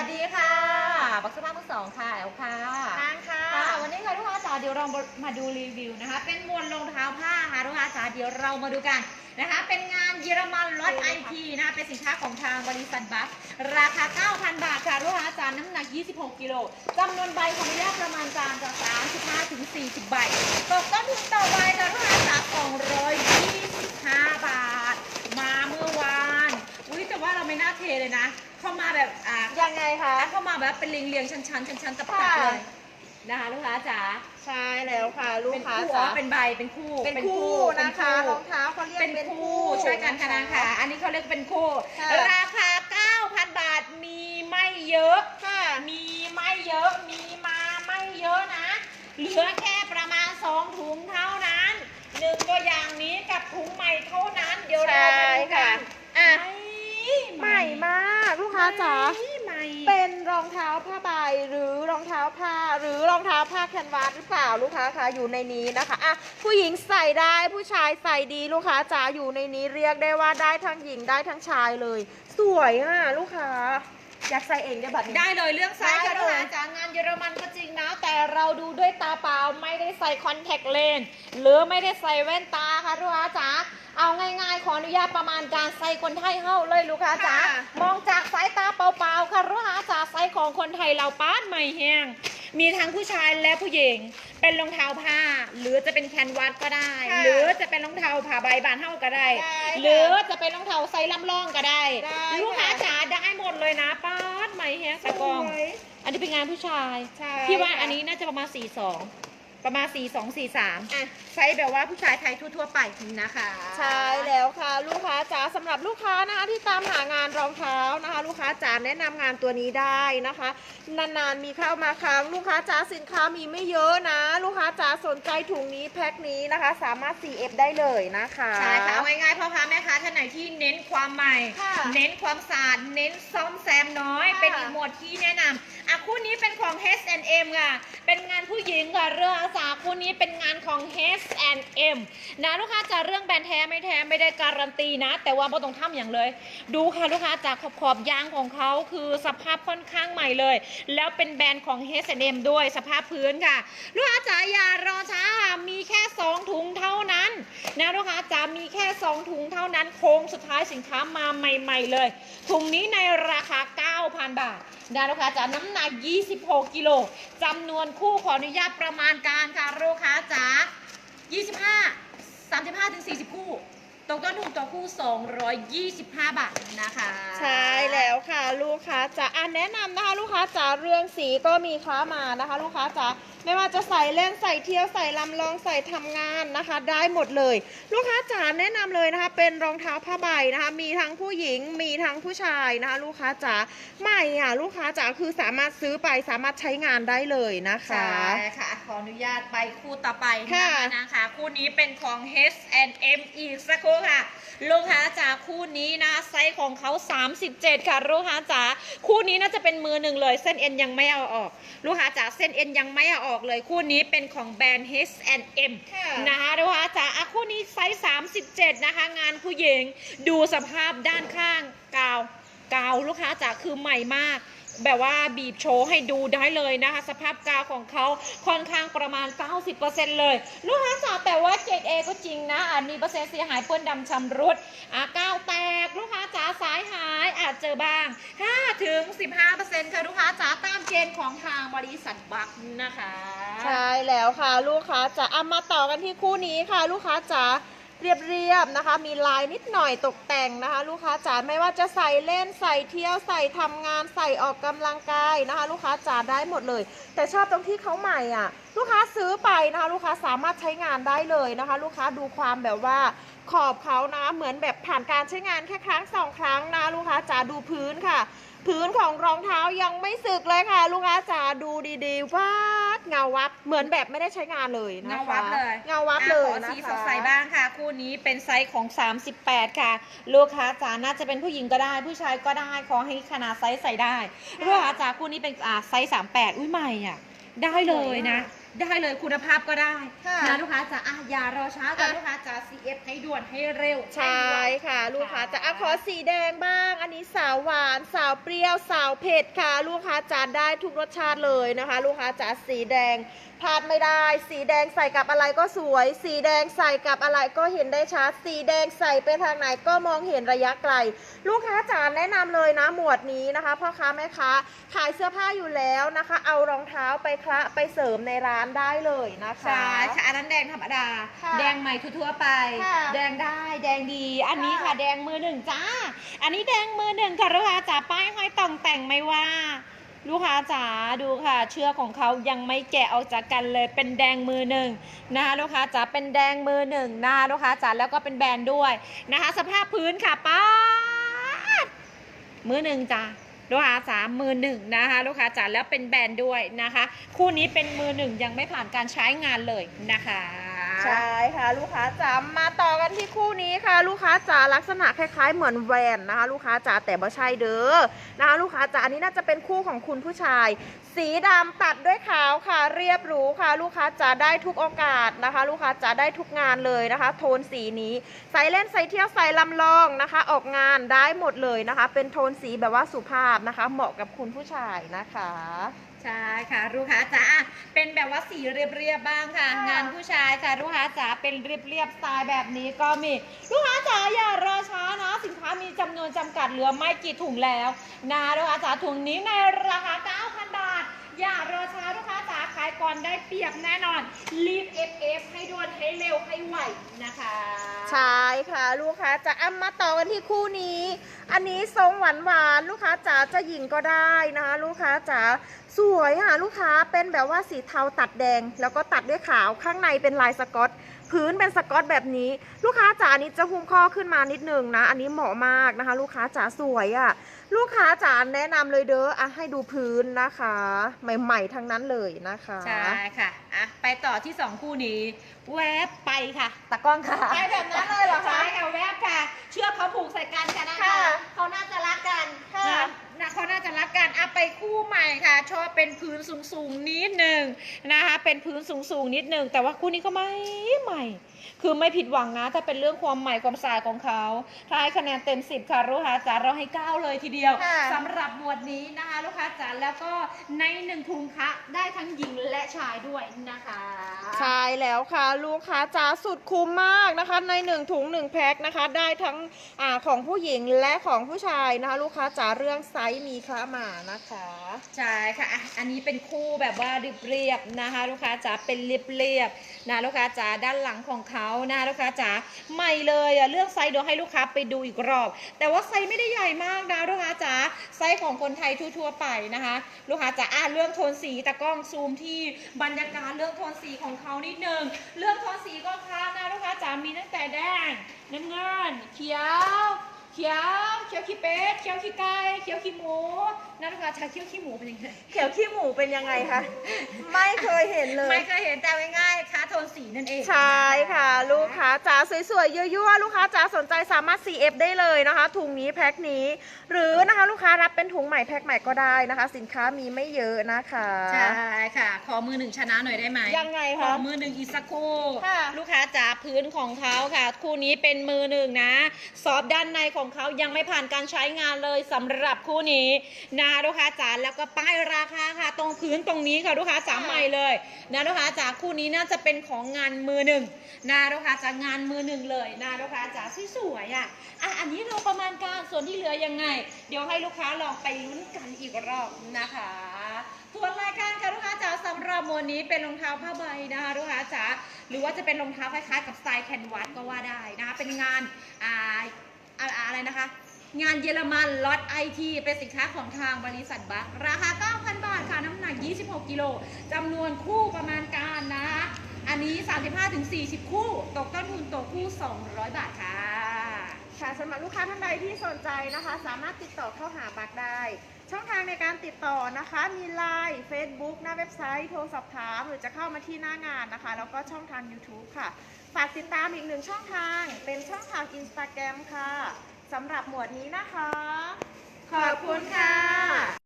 วัสดีค่ะบักสภาพมือสองค่ะแอลค่ะทางค่ะค่ะ วันนี้ค่ะลูกค้าจ๋าเดี๋ยวเรามาดูรีวิวนะคะ เป็นมวลรองเท้าผ้าค่ะลูกค้าจ๋าเดี๋ยวเรามาดูกันนะคะ เป็นงานเยอรมันลดไอทีนะคะเป็นสินค้าของทางบริษัทบัสราคา 9,000 บาทค่ะลูกค้าจ๋าน้ำหนัก 26 กิโลจำนวนใบของอนุญาตประมาณการจะ35ถึง40 ใบ ตกต้นทุนต่อใบค่ะลูกค้าจ๋า225 บาท มาเมื่อวานอุ้ยแต่ว่าเรา ไม่น่าเทเลยนะ เข้ามาแบบอ่ายังไงคะ เข้ามาแบบเป็นเรียงเรียงๆชั้นชั้นชั้นชั้นตับตับค่ะเลยนะคะลูกค้าจ๋าใช่แล้วค่ะ ลูกเป็นค้าคู่จ๋าอ๋อเป็นใบเป็นคู่ เป็นคู่นะคะเป็รองเท้าเขาเรียกเป็นเป็นคู่ช่วยกันค่ะนางค่ะ อันนี้เขาเรียกเป็นคู่ค่ะราคา 9,000 บาทมีไม่เยอะค่ะ มีไม่เยอะมีมาไม่เยอะนะ เหลือแค่ประมาณ 2 ถุงเท่านั้นหนึ่งตัวอย่างนี้กับถุงใหม่เท่านั้นเดี๋ยวเรามาดูกัน อะ ให ใหม่มากลูกค้า จ๋าใหม่เป็นรองเท้าผ้าใบหรือรองเท้าผ้า หรือรองเท้าผ้าแคนวาสหรือเปล่าลูกค้าคะอยู่ในนี้นะคะอะผู้หญิงใส่ได้ผู้ชายใส่ดีลูกค้าจ๋าอยู่ในนี้เรียกได้ว่าได้ทั้งหญิงได้ทั้งชายเลย สวยอะลูกค้าอยากใส่เองได้แบบนี้ได้เลยเรื่องไซส์ได้ค่ะเลยลูกค้าจากงานเยอรมันก็จริงนะ แต่เราดูด้วยตาเปล่าไม่ได้ใส่คอนแทคเลนส์หรือไม่ได้ใส่แว่นตาค่ะลูกค้าจ๋า เอาง่ายๆ ขออนุญาตประมาณการใส่คนไทยเฮ้าเลยลูกค้าจ๋า ค่ะมองจากสายตาเปล่าๆ ค่ะลูกค้าจ๋าไซส์ของคนไทยเราป้านไม่แห้ง มีทั้งผู้ชายและผู้หญิง เป็นรองเท้าผ้า หรือจะเป็นแคนวาสก็ได้ ค่ะหรือจะเป็นรองเท้าผ้าใบบานเฮ้าก็ได้ ได้ค่ะหรือจะเป็นรองเท้าไซส์ลำลองก็ได้ ได้ลูกค้าค่ะจ๋าได้หมดเลยนะป้านไม่แห้งตะกอง สวย อันนี้เป็นงานผู้ชาย ใช่พี่ว่าค่ะ อันนี้น่าจะประมาณ4 2 ประมาณ 4 2 4 3 อะ ใช้แบบว่าผู้ชายไทยทั่ว ๆ ไปนะคะใช่แล้วค่ะลูกค้าจ๋าสำหรับลูกค้านะคะที่ตามหางานรองเท้านะคะ ลูกค้าจ๋าแนะนำงานตัวนี้ได้นะคะ นานๆมีเข้ามาครั้งลูกค้าจ๋าสินค้ามีไม่เยอะนะ ลูกค้าจ๋าสนใจถุงนี้แพ็คนี้นะคะ สามารถ CF ได้เลยนะคะ ใช่ค่ะเอาง่ายๆพ่อค้าแม่ค้าท่านไหนที่เน้นความใหม่ ค่ะเน้นความสะอาดเน้นซ่อมแซมน้อย ค่ะ เป็นอีกหมวดที่แนะนำ อะคู่นี้เป็นของ H&M ค่ะ เป็นงานผู้หญิงค่ะ เรื่องอาสาคู่นี้เป็นงานของ H&M นะลูกค้าจะเรื่องแบรนด์แท้ไม่แท้ไม่ได้การันตีนะ แต่ว่าบ่ต้องทำอย่างเลย ดูค่ะลูกค้าจากขอบขอบยางของเขาคือสภาพค่อนข้างใหม่เลย แล้วเป็นแบรนด์ของ H&M ด้วยสภาพพื้นค่ะ ลูกค้าจ๋าอย่ารอช้าค่ะมีแค่ 2 ถุงเท่านั้นนะลูกค้าจ๋ามีแค่ 2 ถุงเท่านั้นโค้งสุดท้ายสินค้ามาใหม่ ๆ เลย ถุงนี้ในรา 1,000 บาทนะลูกค้าจ๋าน้ำหนัก 26 กิโลจำนวนคู่ขออนุญาตประมาณการค่ะลูกค้าจ๋า25 35ถึง40 คู่ ตกต้นทุนต่อคู่ 225 บาทนะคะใช่แล้วค่ะลูกค้าจ๋าอะแนะนำนะคะลูกค้าจ๋าเรื่องสีก็มีค้ามานะคะ ลูกค้าจ๋าไม่ว่าจะใส่เล่นใส่เที่ยวใส่ลำลองใส่ทำงานนะคะ ได้หมดเลย ลูกค้าจ๋าแนะนำเลยนะคะ เป็นรองเท้าผ้าใบนะคะ มีทั้งผู้หญิงมีทั้งผู้ชายนะคะ ลูกค้าจ๋าใหม่อะลูกค้าจ๋าคือสามารถซื้อไปสามารถใช้งานได้เลยนะคะ ใช่ค่ะ ขออนุญาตไปคู่ต่อไปค่ะนะคะนะคะ คู่นี้เป็นของ H&M อีกสักครู่ค่ะ ลูกค้าจ๋าคู่นี้นะไซส์ของเขา 37 ค่ะ ลูกค้าจ๋าคู่นี้น่าจะเป็นมือหนึ่งเลย เส้นเอ็นยังไม่เอาออก ลูกค้าจ๋าเส้นเอ็นยังไม่เอาออกเลยคู่นี้เป็นของแบรนด์ H&M ค่ะนะคะลูกค้าจ๋าอะคู่นี้ไซส์ 37 นะคะ งานผู้หญิงดูสภาพด้านข้างกาวกาวลูกค้าจ๋าคือใหม่มาก แบบว่าบีบโชว์ให้ดูได้เลยนะคะ สภาพกาวของเขาค่อนข้างประมาณ 90%เลย ลูกค้าจ๋าแต่ว่าเกรดเอก็จริงนะอาจมีเปอร์เซ็นต์เสียหายเปื้อนดำชำรุดอะกาวแตกลูกค้าจ๋าสายหายอาจเจอบ้าง 5 ถึง 15%ค่ะลูกค้าจ๋าตามเกณฑ์ของทางบริษัทบัคนะคะ ใช่แล้วค่ะ ลูกค้าจ๋าเอามาต่อกันที่คู่นี้ค่ะ ลูกค้าจ๋า เรียบๆนะคะ มีลายนิดหน่อยตกแต่งนะคะ ลูกค้าจ๋าไม่ว่าจะใส่เล่นใส่เที่ยวใส่ทำงานใส่ออกกำลังกายนะคะ ลูกค้าจ๋าได้หมดเลย แต่ชอบตรงที่เขาใหม่อะ ลูกค้าซื้อไปนะคะ ลูกค้าสามารถใช้งานได้เลยนะคะ ลูกค้าดูความแบบว่าขอบเขานะเหมือนแบบผ่านการใช้งานแค่ครั้งสองครั้งนะลูกค้าจ๋าดูพื้นค่ะ พื้นของรองเท้ายังไม่สึกเลยค่ะ ลูกค้าจ๋าดูดีๆวัด เงาวับเหมือนแบบไม่ได้ใช้งานเลยนะคะเงาวับเลยเงาวับเลยอะขอนะสีคะสดใสบ้างค่ะ คู่นี้เป็นไซส์ของ 38 ค่ะ ลูกค้าจ๋าน่าจะเป็นผู้หญิงก็ได้ ผู้ชายก็ได้ขอให้ขนาดไซส์ใส่ได้ลูกค้าจ๋าคู่นี้เป็นอ่าไซส์38 อุ้ยใหม่อะได้เลยนะ ได้เลยคุณภาพก็ได้ค่ะนะลูกค้าจะอะอย่ารอช้ากันอะ ลูกค้าจะ CF ให้ด่วนให้เร็วใช่ค่ะ ลูกค้าจะอะขอสีแดงบ้าง อันนี้สาวหวาน สาวเปรี้ยว สาวเผ็ดค่ะ ลูกค้าจะได้ทุกรสชาติเลยนะคะ ลูกค้าจะสีแดง พลาดไม่ได้ สีแดงใส่กับอะไรก็สวย สีแดงใส่กับอะไรก็เห็นได้ชัด สีแดงใส่ไปทางไหนก็มองเห็นระยะไกล ลูกค้าจ๋าแนะนำเลยนะหมวดนี้นะคะพ่อค้าแม่ค้าขายเสื้อผ้าอยู่แล้วนะคะ เอารองเท้าไปคละไปเสริมในร้านได้เลยนะคะใช่ค่ะอันนั้นแดงธรรมดาค่ะแดงใหม่ทั่วๆไปค่ะแดงได้แดงดี อันนี้ค่ะค่ะแดงมือหนึ่งจ้า อันนี้แดงมือหนึ่งค่ะลูกค้าจ๋าป้ายห้อยต่องแต่งไม่ว่า ลูกค้าจ๋าดูค่ะ เชือกของเขายังไม่แกะออกจากกันเลยเป็นแดงมือหนึ่งนะคะลูกค้าจ๋าเป็นแดงมือหนึ่งนะคะลูกค้าจ๋าแล้วก็เป็นแบรนด์ด้วยนะคะ สภาพพื้นค่ะป้ามือหนึ่งจ้าลูกค้าจ๋ามือหนึ่งนะคะ ลูกค้าจ๋าแล้วเป็นแบรนด์ด้วยนะคะ คู่นี้เป็นมือหนึ่งยังไม่ผ่านการใช้งานเลยนะคะ ใช่ค่ะ ลูกค้าจ๋ามาต่อกันที่คู่นี้ค่ะ ลูกค้าจ๋าลักษณะคล้ายๆ เหมือนแวนนะคะ ลูกค้าจ๋าแต่ไม่ใช่เด้อนะคะลูกค้าจ๋าอันนี้น่าจะเป็นคู่ของคุณผู้ชาย สีดำตัดด้วยขาวค่ะ เรียบหรูค่ะ ลูกค้าจ๋าได้ทุกโอกาสนะคะ ลูกค้าจ๋าได้ทุกงานเลยนะคะ โทนสีนี้ใส่เล่นใส่เที่ยวใส่ลำลองนะคะ ออกงานได้หมดเลยนะคะ เป็นโทนสีแบบว่าสุภาพนะคะ เหมาะกับคุณผู้ชายนะคะ ใช่ค่ะลูกค้าจ๋าเป็นแบบว่าสีเรียบๆบ้างค่ะค่ะ งานผู้ชายค่ะลูกค้าจ๋าเป็นเรียบๆสไตล์แบบนี้ก็มีลูกค้าจ๋าอย่ารอช้านะสินค้ามีจำนวนจำกัดเหลือไม่กี่ถุงแล้วนะลูกค้าจ๋าถุงนี้ในราคา9,000บาทอย่ารอช้าลูกค้า จ๋ายก่อนได้เปรียบแน่นอน รีบ FF ให้ด่วนให้เร็วให้ไวนะคะ ใช่ค่ะ ลูกค้าจะเอามาต่อกันที่คู่นี้ อันนี้ทรงหวานหวานลูกค้าจ๋าจะหญิงก็ได้นะคะลูกค้าจ๋าสวยค่ะลูกค้าเป็นแบบว่าสีเทาตัดแดง แล้วก็ตัดด้วยขาวข้างในเป็นลายสกอตพื้นเป็นสกอตแบบนี้ ลูกค้าจ๋าอันนี้จะหุ้มข้อขึ้นมานิดนึงนะ อันนี้เหมาะมากนะคะ ลูกค้าจ๋าสวยอะ่ะ ลูกค้าจ๋าแนะนำเลยเด้ออะให้ดูพื้นนะคะ ใหม่ๆทั้งนั้นเลยนะคะใช่ค่ะ อะ ไปต่อที่2คู่นี้ แวบไปค่ะตากล้องค่ะ ไปแบบนั้นเลยเหรอคะ ใช่ค่ะแวบค่ะ เชือกเขาผูกใส่กันค่ะนะคะ ค่ะ เขาน่าจะรักกันค่ะ นะ นะเขาน่าจะรักกันอะไปคู่ใหม่ค่ะ ชอบเป็นพื้นสูงๆนิดหนึ่งนะคะ เป็นพื้นสูงๆนิดหนึ่งแต่ว่าคู่นี้ก็ไม่ใหม่ คือไม่ผิดหวังนะ ถ้าเป็นเรื่องความใหม่ความสะอาดของเขาถ้าให้คะแนนเต็ม 10 ค่ะลูกค้าจ๋าเราให้ 9 เลยทีเดียว ค่ะสำหรับหมวดนี้นะคะลูกค้าจ๋าแล้วก็ในหนึ่งถุงคะได้ทั้งหญิงและชายด้วยนะคะใช่แล้วค่ะ ลูกค้าจ๋าสุดคุ้มมากนะคะ ในหนึ่งถุงหนึ่งแพ็คนะคะ ได้ทั้งอ่าของผู้หญิงและของผู้ชายนะคะ ลูกค้าจ๋าเรื่องไซส์มีค่ามานะคะ ใช่ค่ะอะ อันนี้เป็นคู่แบบว่าเรียบๆนะคะ ลูกค้าจ๋าเป็นเรียบๆนะลูกค้าจ๋าด้านหลังของเขานะลูกค้าจ๋าใหม่เลยอะเลือกไซส์เดี๋ยวให้ลูกค้าไปดูอีกรอบ แต่ว่าไซส์ไม่ได้ใหญ่มากนะลูกค้าจ๋าไซส์ของคนไทยทั่วๆไปนะคะ ลูกค้าจ๋าอะเรื่องโทนสีตะกล้องซูมที่บรรยากาศเรื่องโทนสีของเขานิดนึงเรื่องโทนสีก็ค้านะลูกค้าจ๋ามีตั้งแต่แดงน้ำเงินเขียว เขียว เขียวขี้เป็ด เขียวขี้ไก่ เขียวขี้หมู นะลูกค้าจ๋าเขียวขี้หมูเป็นยังไง เขียวขี้หมูเป็นยังไงคะ ไม่เคยเห็นเลยไม่เคยเห็นแต่ง่ายๆค้าโทนสีนั่นเองใช่ค่ะ ลูกค้าจ๋าสวยๆยั่วๆลูกค้าจ๋าสนใจสามารถ CF ได้เลยนะคะถุงนี้แพ็คนี้ หรือนะคะลูกค้ารับเป็นถุงใหม่แพ็คใหม่ก็ได้นะคะ สินค้ามีไม่เยอะนะคะ ใช่ค่ะ ขอมือหนึ่งชนะหน่อยได้ไหมยังไงขคะ อมือหนึ่งอีกสักคู่ ค่ะ ลูกค้าจ๋าพื้นของเขาค่ะ คู่นี้เป็นมือหนึ่งนะ ซอฟต์ด้านในของเขายังไม่ผ่านการใช้งานเลยสำหรับคู่นี้นะลูกค้าจ๋าแล้วก็ป้ายราคาค่ะ ตรงพื้นตรงนี้ค่ะลูกค้าจ๋าใหม่เลยนะลูกค้าจ๋าคู่นี้น่าจะเป็นของงานมือหนึ่งนะลูกค้าจ๋างานมือหนึ่งเลยนะลูกค้าจ๋าสวยๆอะอะอันนี้เราประมาณการส่วนที่เหลือยังไง เดี๋ยวให้ลูกค้าลองไปลุ้นกันอีกรอบนะคะส่วนรายการค่ะลูกค้าจ๋าสำหรับหมวดนี้เป็นรองเท้าผ้าใบนะคะลูกค้าจ๋าหรือว่าจะเป็นรองเท้าคล้ายๆกับสไตล์แคนวัสก็ว่าได้นะคะเป็นงานอ่าอ่าอะไรนะคะ งานเยอรมันล็อตไอทีเป็นสินค้าของทางบริษัทบัคราคา 9,000 บาทค่ะ น้ำหนัก 26 กิโลจำนวนคู่ประมาณการนะ อันนี้ 35-40 คู่ ตกต้นทุนตกคู่ 200 บาทค่ะค่ะสำหรับลูกค้าท่านใดที่สนใจนะคะ สามารถติดต่อเข้าหาบักได้ ช่องทางในการติดต่อนะคะ มี Line Facebook หน้าเว็บไซต์ โทรสอบถาม หรือจะเข้ามาที่หน้างานนะคะ แล้วก็ช่องทาง YouTube ค่ะ ฝากติดตามอีกหนึ่งช่องทาง เป็นช่องทาง Instagram ค่ะ สำหรับหมวดนี้นะคะ ขอบคุณค่ะ